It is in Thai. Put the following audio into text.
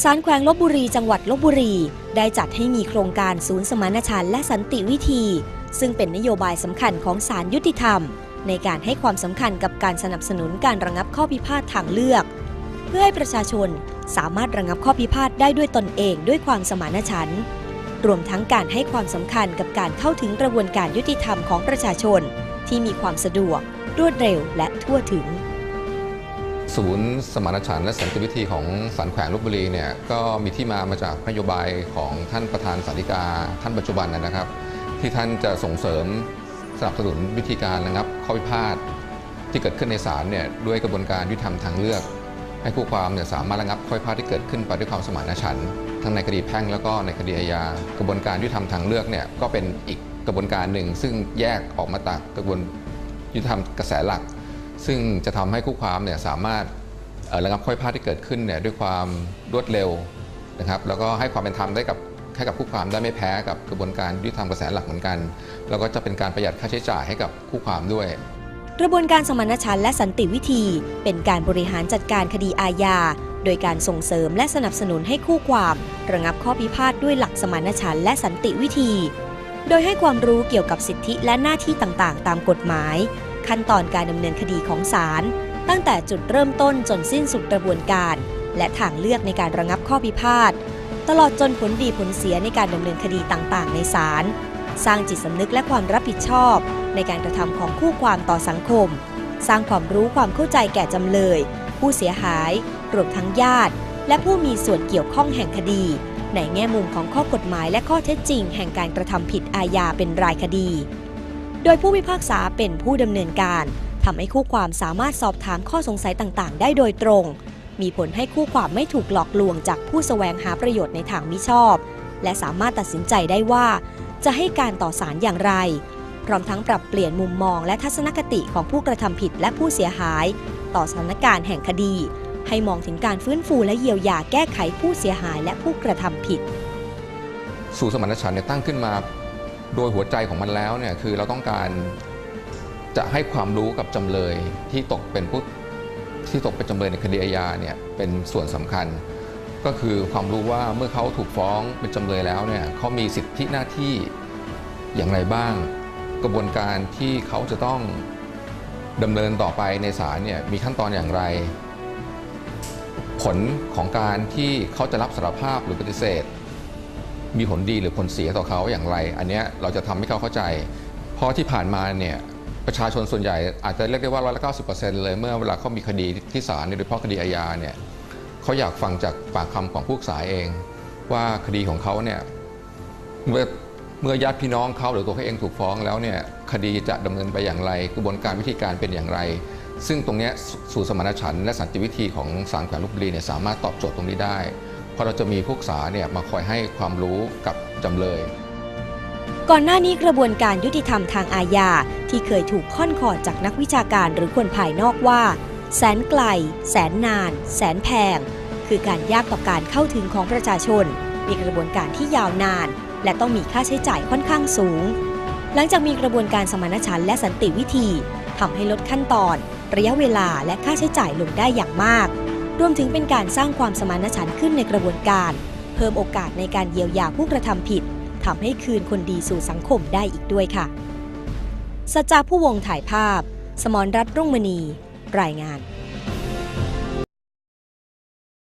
ศาลแขวงลบบุรีจังหวัดลบบุรี ได้จัดให้มีโครงการศูนย์สมานฉันท์และสันติวิธี ซึ่งเป็นนโยบายสำคัญของศาลยุติธรรม ในการให้ความสำคัญกับการสนับสนุนการระงับข้อพิพาททางเลือก เพื่อให้ประชาชนสามารถระงับข้อพิพาทได้ด้วยตนเองด้วยความสมานฉันท์รวมทั้งการให้ความสำคัญกับการเข้าถึงกระบวนการยุติธรรมของประชาชน ที่มีความสะดวก รวดเร็วและทั่วถึง ศูนย์สมานฉันท์และสันติวิธีของสันแขวงลบบุรีเนี่ยก็มีที่มามาจากนโยบายของท่านประธานสาธิกาท่านปัจจุบันนะนะครับ ที่ท่านจะส่งเสริมสนับสนุนวิธีการระงับข้อพิพาทที่เกิดขึ้นในศาลเนี่ยด้วยกระบวนการยุติธรรมทางเลือก ให้คู่ความเนี่ยสามารถระงับข้อพิพาทที่เกิดขึ้นไปด้วยความสมานฉันท์ทั้งในคดีแพ่งแล้วก็ในคดีอาญากระบวนการยุติธรรมทางเลือกเนี่ยก็เป็นอีกกระบวนการหนึ่งซึ่งแยกออกมาจากกระบวนยุติธรรมกระแสหลัก ซึ่งจะทำให้คู่ความเนี่ยสามารถระงับข้อพิพาทที่เกิดขึ้นเนี่ยด้วยความรวดเร็วนะครับ แล้วก็ให้ความเป็นธรรมได้กับให้กับคู่ความได้ไม่แพ้กับกระบวนการยุติธรรมกระแสหลักเหมือนกัน แล้วก็จะเป็นการประหยัดค่าใช้จ่ายให้กับคู่ความด้วย กระบวนการสมานฉันท์และสันติวิธี เป็นการบริหารจัดการคดีอาญาโดยการส่งเสริมและสนับสนุนให้คู่ความ ระงับข้อพิพาทด้วยหลักสมานฉันท์และสันติวิธี โดยให้ความรู้เกี่ยวกับสิทธิและหน้าที่ต่างๆ ตามกฎหมาย ขั้นตอนการดำเนินคดีของศาลตั้งแต่จุดเริ่มต้นจนสิ้นสุดกระบวนการ และทางเลือกในการระงับข้อพิพาทตลอดจนผลดีผลเสียในการดำเนินคดีต่างๆ ในศาลสร้างจิตสำนึกและความรับผิดชอบ ในการกระทำของคู่ความต่อสังคม สร้างความรู้ความเข้าใจแก่จำเลย ผู้เสียหาย รวมทั้งญาติ และผู้มีส่วนเกี่ยวข้องแห่งคดี ในแง่มุมของข้อกฎหมายและข้อเท็จจริง แห่งการกระทำผิดอาญาเป็นรายคดี โดยผู้พิพากษาเป็นผู้ดำเนินการทำให้คู่ความสามารถสอบถามข้อสงสัยต่างๆ ได้โดยตรง มีผลให้คู่ความไม่ถูกหลอกลวงจากผู้แสวงหาประโยชน์ในทางมิชอบ และสามารถตัดสินใจได้ว่า จะให้การต่อสารอย่างไร พร้อมทั้งปรับเปลี่ยนมุมมองและทัศนคติของผู้กระทำผิดและผู้เสียหาย ต่อสถานการณ์แห่งคดี ให้มองถึงการฟื้นฟูและเยียวยาแก้ไขผู้เสียหายและผู้กระทำผิด สู่สมานฉันท์เนี่ยตั้งขึ้นมา โดยหัวใจของมันแล้วเนี่ยคือเราต้องการจะให้ความรู้กับจำเลยที่ตกเป็นผู้ที่ตกเป็นจำเลยในคดีอาญาเนี่ยเป็นส่วนสำคัญ ก็คือความรู้ว่าเมื่อเขาถูกฟ้องเป็นจำเลยแล้วเนี่ยเขามีสิทธิหน้าที่อย่างไรบ้าง กระบวนการที่เขาจะต้องดำเนินต่อไปในศาลเนี่ยมีขั้นตอนอย่างไร ผลของการที่เขาจะรับสารภาพหรือปฏิเสธ มีผลดีหรือผลเสียต่อเขาอย่างไร อันนี้เราจะทำให้เขาเข้าใจ เพราะที่ผ่านมาเนี่ยประชาชนส่วนใหญ่อาจจะเรียกได้ว่าร้อยละเก้าสิบเปอร์เซ็นต์เลยเมื่อเวลาเขามีคดีที่ศาลโดยเฉพาะคดีอาญาเนี่ยเขาอยากฟังจากปากคำของผู้ศึกษาเอง ว่าคดีของเขาเนี่ยเมื่อเมื่อญาติพี่น้องเขาหรือตัวเขาเองถูกฟ้องแล้วเนี่ยคดีจะดำเนินไปอย่างไร กระบวนการวิธีการเป็นอย่างไร ซึ่งตรงนี้สู่สมานฉันท์และสันติวิธีของศาลแขวงลพบุรีเนี่ยสามารถตอบโจทย์ตรงนี้ได้ พราะเราจะมีผู้ศึกษาเนี่ยมาคอยให้ความรู้กับจำเลย ก่อนหน้านี้กระบวนการยุติธรรมทางอาญาที่เคยถูกค่อนขอดจากนักวิชาการหรือคนภายนอกว่า แสนไกล แสนนาน แสนแพง คือการยากต่อการเข้าถึงของประชาชน มีกระบวนการที่ยาวนาน และต้องมีค่าใช้จ่ายค่อนข้างสูง หลังจากมีกระบวนการสมานฉันท์และสันติวิธีทำให้ลดขั้นตอน ระยะเวลาและค่าใช้จ่ายลงได้อย่างมาก รวมถึงเป็นการสร้างความสมานฉันท์ขึ้นในกระบวนการ เพิ่มโอกาสในการเยียวยาผู้กระทำผิดทำให้คืนคนดีสู่สังคมได้อีกด้วยค่ะสัจจาผู้วงถ่ายภาพ สมรรัตน์รุ่งมณี รายงาน